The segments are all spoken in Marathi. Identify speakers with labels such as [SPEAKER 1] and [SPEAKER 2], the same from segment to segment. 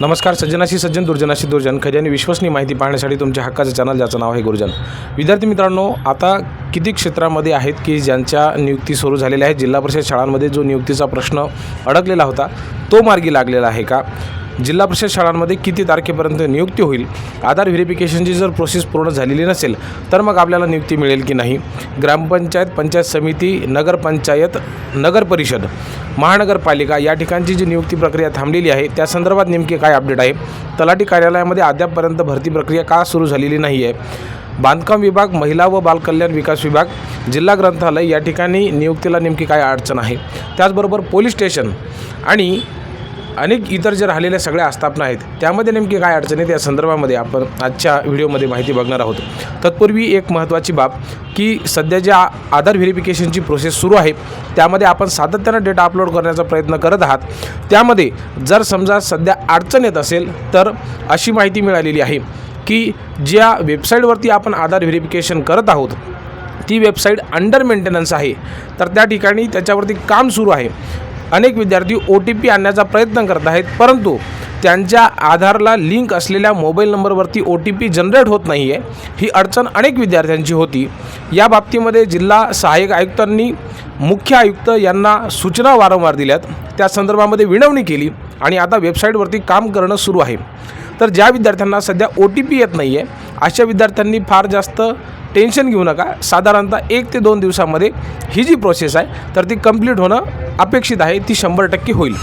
[SPEAKER 1] नमस्कार सज्जनाशी सज्जन दुर्जनाशी दुर्जन. खरी आणि विश्वसनीय माहिती पाहण्यासाठी तुमच्या हक्काचं चॅनल ज्याचं नाव आहे गुरुजन. विद्यार्थी मित्रांनो आता किती क्षेत्रामध्ये आहेत की ज्यांच्या नियुक्ती सुरू झालेल्या आहेत? जिल्हा परिषद शाळांमध्ये जो नियुक्तीचा प्रश्न अडकलेला होता तो मार्गी लागलेला आहे का? जिल्हा परिषद शाळांमध्ये किती तारखेपर्यंत नियुक्ती होईल? आधार व्हेरिफिकेशनची जर प्रोसेस पूर्ण झालेली नसेल तर मग आपल्याला नियुक्ती मिळेल की नाही? ग्रामपंचायत पंचायत समिती नगरपंचायत नगरपरिषद महानगरपालिका या ठिकाणची जी नियुक्ती प्रक्रिया थांबलेली आहे त्या संदर्भात नेमकी काय अपडेट आहे? तलाठी कार्यालयामध्ये अद्यापपर्यंत भरती प्रक्रिया का सुरू झालेली नाही आहे बांधकाम विभाग महिला व बालकल्याण विकास विभाग जिल्हा ग्रंथालय या ठिकाणी नियुक्तीला नेमकी काय अडचण आहे? त्याचबरोबर पोलीस स्टेशन आणि अनेक इतर जे राहिलेल्या सगळ्या आस्थापना आहेत त्यामध्ये नेमकी काय अडचण आहेत या संदर्भामध्ये आपण आजच्या व्हिडिओमध्ये माहिती बघणार आहोत. तत्पूर्वी एक महत्त्वाची बाब की सध्या ज्या आधार व्हेरिफिकेशनची प्रोसेस सुरू आहे त्यामध्ये आपण सातत्यानं डेटा अपलोड करण्याचा प्रयत्न करत आहात. त्यामध्ये जर समजा सध्या अडचण येत असेल तर अशी माहिती मिळालेली आहे की ज्या वेबसाईटवरती आपण आधार व्हेरिफिकेशन करत आहोत ती वेबसाईट अंडर मेंटेनन्स आहे. तर त्या ठिकाणी त्याच्यावरती काम सुरू आहे. अनेक विद्यार्थी ओ टी पी आणण्याचा प्रयत्न करत आहेत परंतु त्यांच्या आधारला लिंक असलेल्या मोबाईल नंबरवरती ओ टी पी जनरेट होत नाही आहे ही अडचण अनेक विद्यार्थ्यांची होती. या बाबतीमध्ये जिल्हा सहाय्यक आयुक्तांनी मुख्य आयुक्त यांना सूचना वारंवार दिल्यात. त्या संदर्भामध्ये विनवणी केली आणि आता वेबसाईटवरती काम करणं सुरू आहे. तर ज्या विद्यार्थ्यांना सध्या ओ टी पी येत नाही आहे अशा विद्यार्थ्यांनी फार जास्त टेन्शन घेऊ नका. साधारणतः एक ते दोन दिवसामध्ये ही जी प्रोसेस आहे तर ती कंप्लीट होणं अपेक्षित आहे. ती शंभर टक्के होईल.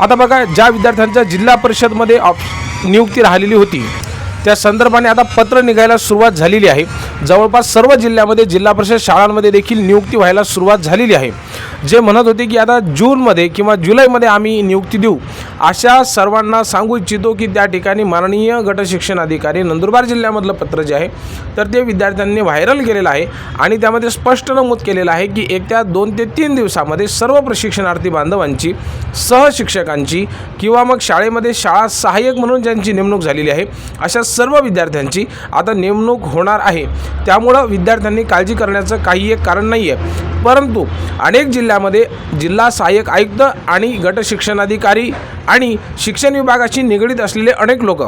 [SPEAKER 1] आता बघा ज्या विद्यार्थ्यांच्या जिल्हा परिषदमध्ये ऑप नियुक्ती राहिलेली होती त्या संदर्भाने आता पत्र निघायला सुरुवात झालेली आहे. जवळपास सर्व जिल्ह्यामध्ये जिल्हा परिषद शाळांमध्ये देखील नियुक्ती व्हायला सुरुवात झालेली आहे. जे म्हणत होते की आता जूनमध्ये किंवा जुलैमध्ये आम्ही नियुक्ती देऊ अशा सर्वांना सांगू इच्छितो की त्या ठिकाणी माननीय गटशिक्षण अधिकारी नंदुरबार जिल्ह्यामधलं पत्र जे आहे तर ते विद्यार्थ्यांनी व्हायरल केलेलं आहे आणि त्यामध्ये स्पष्ट नमूद केलेलं आहे की येत्या दोन ते तीन दिवसामध्ये सर्व प्रशिक्षणार्थी बांधवांची सहशिक्षकांची किंवा मग शाळेमध्ये शाळा सहाय्यक म्हणून ज्यांची नेमणूक झालेली आहे अशा सर्व विद्यार्थ्यांची आता नेमणूक होणार आहे. त्यामुळं विद्यार्थ्यांनी काळजी करण्याचं काही एक कारण नाही आहे परंतु अनेक जिल्ह्यामध्ये जिल्हा सहाय्यक आयुक्त आणि गट शिक्षणाधिकारी आणि शिक्षण विभागाशी निगडीत असलेले अनेक लोक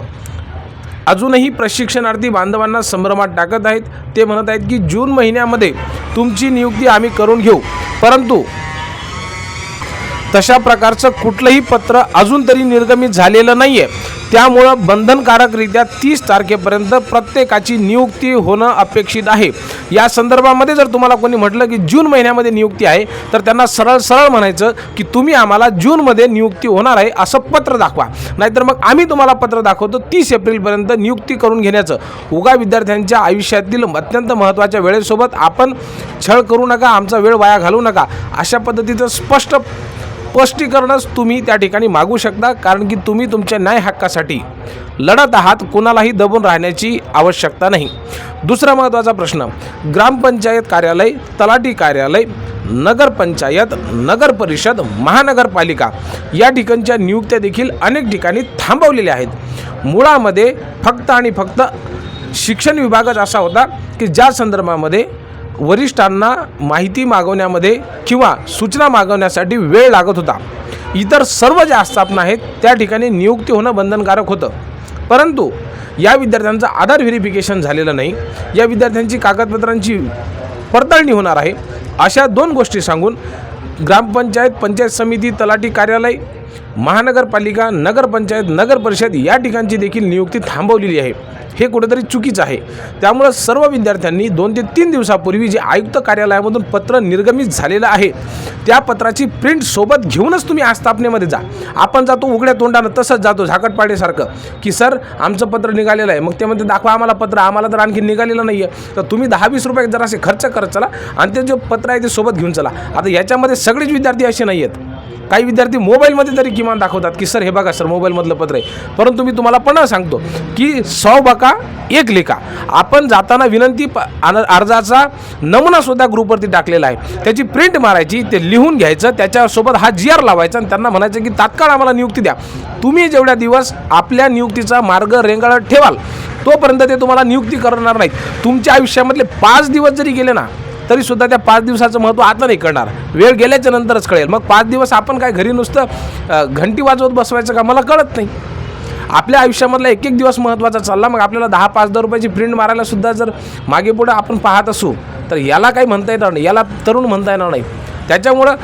[SPEAKER 1] अजूनही प्रशिक्षणार्थी बांधवांना संभ्रमात टाकत आहेत. ते म्हणत आहेत की जून महिन्यामध्ये तुमची नियुक्ती आम्ही करून घेऊ. परंतु तशा प्रकारचं कुठलंही पत्र अजून तरी निर्गमित झालेलं नाही आहे त्यामुळं बंधनकारकरित्या तीस तारखेपर्यंत प्रत्येकाची नियुक्ती होणं अपेक्षित आहे. या संदर्भामध्ये जर तुम्हाला कोणी म्हटलं की जून महिन्यामध्ये नियुक्ती आहे तर त्यांना सरळ सरळ म्हणायचं की तुम्ही आम्हाला जूनमध्ये नियुक्ती होणार आहे असं पत्र दाखवा. नाहीतर मग आम्ही तुम्हाला पत्र दाखवतो तीस एप्रिलपर्यंत नियुक्ती करून घेण्याचं. उगा विद्यार्थ्यांच्या आयुष्यातील अत्यंत महत्त्वाच्या वेळेसोबत आपण छळ करू नका आमचा वेळ वाया घालू नका. अशा पद्धतीचं स्पष्ट स्पष्टीकरणच तुम्ही त्या ठिकाणी मागू शकता कारण की तुम्ही तुमच्या न्याय हक्कासाठी लढत आहात कोणालाही दबून राहण्याची आवश्यकता नाही. दुसरा महत्त्वाचा प्रश्न ग्रामपंचायत कार्यालय तलाठी कार्यालय नगरपंचायत नगर परिषद महानगरपालिका या ठिकाणच्या नियुक्त्या देखील अनेक ठिकाणी थांबवलेल्या आहेत. मुळामध्ये फक्त आणि फक्त शिक्षण विभागच असा होता की ज्या संदर्भामध्ये वरिष्ठांना माहिती मागवण्यामध्ये किंवा सूचना मागवण्यासाठी वेळ लागत होता. इतर सर्व ज्या आस्थापना आहेत त्या ठिकाणी नियुक्ती होणं बंधनकारक होतं. परंतु या विद्यार्थ्यांचं आधार व्हेरिफिकेशन झालेलं नाही. या विद्यार्थ्यांची कागदपत्रांची पडताळणी होणार आहे. अशा दोन गोष्टी सांगून ग्रामपंचायत पंचायत समिती तलाठी कार्यालय महानगरपालिका नगरपंचायत नगर परिषद या ठिकाणची देखील नियुक्ती थांबवलेली आहे. हे कुठेतरी चुकीचं आहे. त्यामुळं सर्व विद्यार्थ्यांनी दोन ते तीन दिवसापूर्वी जे आयुक्त कार्यालयामधून पत्र निर्गमित झालेलं आहे त्या पत्राची प्रिंट सोबत घेऊनच तुम्ही आस्थापनेमध्ये जा. आपण जातो उघड्या तोंडानं तसंच जातो झाकटपाडेसारखं की सर आमचं पत्र निघालेलं आहे. मग ते म्हणते दाखवा आम्हाला पत्र. आम्हाला तर आणखी निघालेलं नाही आहे तर तुम्ही दहा वीस रुपये जरासे खर्च करत चला आणि ते जे पत्र आहे ते सोबत घेऊन चला. आता याच्यामध्ये सगळेच विद्यार्थी असे नाही आहेत काही विद्यार्थी मोबाईलमध्ये तरी किमान दाखवतात की सर हे बघा सर मोबाईलमधलं पत्र आहे. परंतु मी तुम्हाला पुन्हा सांगतो की सौ बका एक लेखा. आपण जाताना विनंती प अन- अर्जाचा नमुनासुद्धा ग्रुपवरती टाकलेला आहे. त्याची प्रिंट मारायची ते लिहून घ्यायचं त्याच्यासोबत हा जी आर लावायचा आणि त्यांना म्हणायचं की तात्काळ आम्हाला नियुक्ती द्या. तुम्ही जेवढ्या दिवस आपल्या नियुक्तीचा मार्ग रेंगाळत ठेवाल तोपर्यंत ते तुम्हाला नियुक्ती करणार नाहीत. तुमच्या आयुष्यामधले पाच दिवस जरी गेले ना तरी सुद्धा त्या पाच दिवसाचं महत्त्व आता नाही कळणार. वेळ गेल्याच्या नंतरच कळेल. मग पाच दिवस आपण काय घरी नुसतं घंटी वाजवत बसवायचं का? मला कळत नाही. आपल्या आयुष्यामधला एक एक दिवस महत्त्वाचा चालला मग आपल्याला दहा पाच दहा रुपयाची प्रिंट मारायला सुद्धा जर मागे पुढं आपण पाहत असू तर याला काही म्हणता येणार नाही. याला तरुण म्हणता येणार नाही. त्याच्यामुळं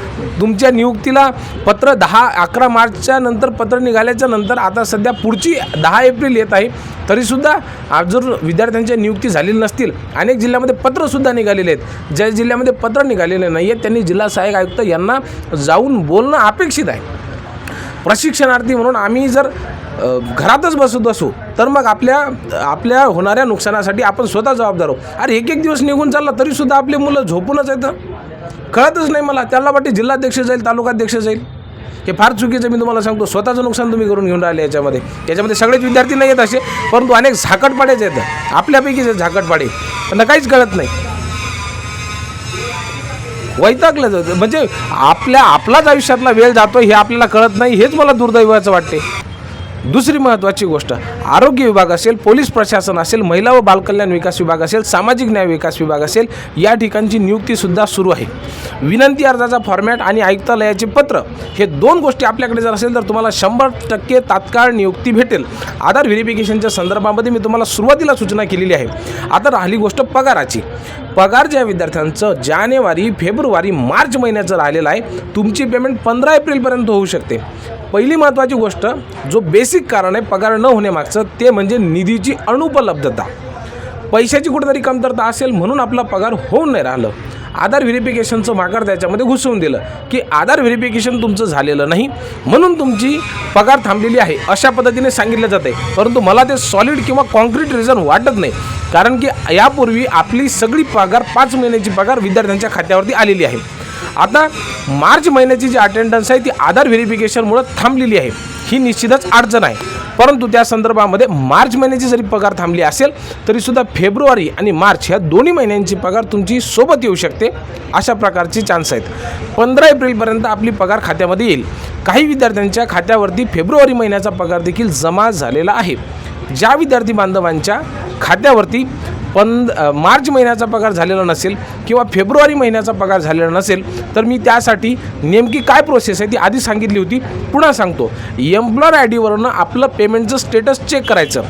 [SPEAKER 1] तुमच्या नियुक्तीला पत्र दहा अकरा मार्चच्या नंतर पत्र निघाल्याच्या नंतर आता सध्या पुढची दहा एप्रिल येत आहे तरीसुद्धा आज जर विद्यार्थ्यांच्या नियुक्ती झालेली नसतील. अनेक जिल्ह्यामध्ये पत्रसुद्धा निघालेले आहेत. ज्या जिल्ह्यामध्ये पत्र निघालेले नाही आहेत त्यांनी जिल्हा सहाय्यक आयुक्त यांना जाऊन बोलणं अपेक्षित आहे. प्रशिक्षणार्थी म्हणून आम्ही जर घरातच बसत असू तर मग आपल्या आपल्या होणाऱ्या नुकसानासाठी आपण स्वतः जबाबदार आहोत. अरे एक एक दिवस निघून चालला तरीसुद्धा आपली मुलं झोपूनच येतं. कळतच नाही मला. त्याला वाटते जिल्हाध्यक्ष जाईल तालुकाध्यक्ष जाईल. हे फार चुकीचं मी तुम्हाला सांगतो. स्वतःचं नुकसान तुम्ही करून घेऊन राहिले याच्यामध्ये. याच्यामध्ये सगळेच विद्यार्थी नाही येत असे परंतु अनेक झाकटपाडेच आहेत. आपल्यापैकीच आहेत झाकटपाडे. त्यांना काहीच कळत नाही. वैतागलं जातं म्हणजे आपल्या आपलाच आयुष्यातला वेळ जातो हे आपल्याला कळत नाही हेच मला दुर्दैवाचं वाटते. दुसरी महत्त्वाची गोष्ट आरोग्य विभाग असेल पोलीस प्रशासन असेल महिला व बालकल्याण विकास विभाग असेल सामाजिक न्याय विकास विभाग असेल या ठिकाणची नियुक्तीसुद्धा सुरू आहे. विनंती अर्जाचा फॉर्मॅट आणि आयुक्तालयाचे पत्र हे दोन गोष्टी आपल्याकडे जर असेल तर तुम्हाला शंभर टक्के तात्काळ नियुक्ती भेटेल. आधार व्हेरिफिकेशनच्या संदर्भामध्ये मी तुम्हाला सुरुवातीला सूचना केलेली आहे. आता राहिली गोष्ट पगाराची. पगार ज्या विद्यार्थ्यांचं जानेवारी फेब्रुवारी मार्च महिन्याचं राहिलेलं आहे तुमची पेमेंट पंधरा एप्रिलपर्यंत होऊ शकते. पहिली महत्त्वाची गोष्ट जो बेसिक कारण आहे पगार न होण्यामागचं. ते म्हणजे निधीची अनुपलब्धता. पैशाची कुठेतरी कमतरता असेल म्हणून आपला पगार होऊन नाही राहिलं. आधार व्हेरिफिकेशनचं माघार त्याच्यामध्ये घुसवून दिलं. की आधार व्हेरिफिकेशन तुमचं झालेलं नाही म्हणून तुमची पगार थांबलेली आहे अशा पद्धतीने सांगितलं जाते परंतु मला ते सॉलिड किंवा कॉन्क्रीट रिझन वाटत नाही. कारण की यापूर्वी आपली सगळी पगार पाच महिन्याची पगार विद्यार्थ्यांच्या खात्यावरती आलेली आहे. आता मार्च महिन्याची जी अटेंडन्स आहे ती आधार व्हेरिफिकेशनमुळं थांबलेली आहे. ही निश्चितच अडचण आहे. परंतु त्या संदर्भामध्ये मार्च महिन्याची जरी पगार थांबली असेल तरीसुद्धा फेब्रुवारी आणि मार्च ह्या दोन्ही महिन्यांची पगार तुमची सोबत येऊ शकते अशा प्रकारचे चान्स आहेत. पंधरा एप्रिलपर्यंत आपली पगार खात्यामध्ये येईल. काही विद्यार्थ्यांच्या खात्यावरती फेब्रुवारी महिन्याचा पगार देखील जमा झालेला आहे. ज्या विद्यार्थी बांधवांच्या खात्यावरती पण मार्च महिन्याचा पगार झालेला नसेल किंवा फेब्रुवारी महिन्याचा पगार झालेला नसेल तर मी त्यासाठी नेमकी काय प्रोसेस आहे ती आधी सांगितली होती. पुन्हा सांगतो. एम्प्लॉयर आय डीवरनं आपलं पेमेंटचं स्टेटस चेक करायचं.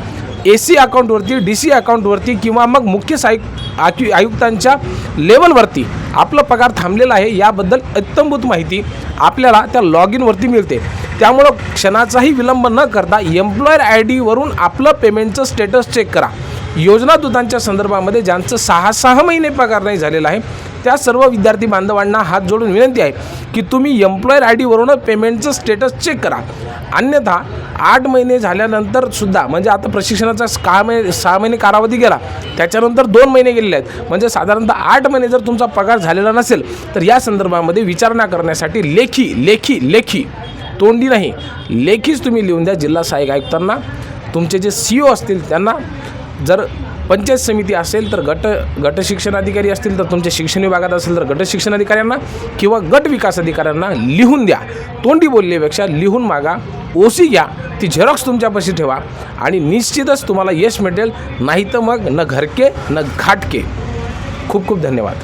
[SPEAKER 1] ए सी अकाउंटवरती डी सी अकाउंटवरती किंवा मग मुख्य सायुक आयु आयुक्तांच्या लेवलवरती आपलं पगार थांबलेला आहे याबद्दल इत्तमभूत माहिती आपल्याला त्या लॉग इनवरती मिळते. त्यामुळं क्षणाचाही विलंब न करता एम्प्लॉयर आय डीवरून आपलं पेमेंटचं स्टेटस चेक करा. योजना दूतांच्या संदर्भामध्ये ज्यांचं सहा सहा महिने पगार नाही झालेला आहे त्या सर्व विद्यार्थी बांधवांना हात जोडून विनंती आहे की तुम्ही एम्प्लॉयर आय डीवरून पेमेंटचं स्टेटस चेक करा. अन्यथा आठ महिने झाल्यानंतर सुद्धा म्हणजे आता प्रशिक्षणाचा सहा महिने सहा महिने कालावधी गेला त्याच्यानंतर दोन महिने गेलेले आहेत. म्हणजे साधारणतः आठ महिने जर तुमचा पगार झालेला नसेल तर या संदर्भामध्ये विचारणा करण्यासाठी लेखी लेखी लेखी तोंडी नाही. लेखीच तुम्ही लिहून द्या जिल्हा सहाय्यक आयुक्तांना. तुमचे जे सी ओ असतील त्यांना जर पंचायत समिती असेल तर गट गट शिक्षण अधिकारी असतील तर तुमच्या शिक्षण विभागात असेल तर गट शिक्षण अधिकाऱ्यांना किंवा गट विकास अधिकाऱ्यांना लिहून द्या. तोंडी बोलल्यापेक्षा लिहून मागा ओसी घ्या ती झेरॉक्स तुमच्यापाशी ठेवा आणि निश्चितच तुम्हाला यश मिळेल. नाही तर मग न घरके न घाटके. खूप खूप धन्यवाद.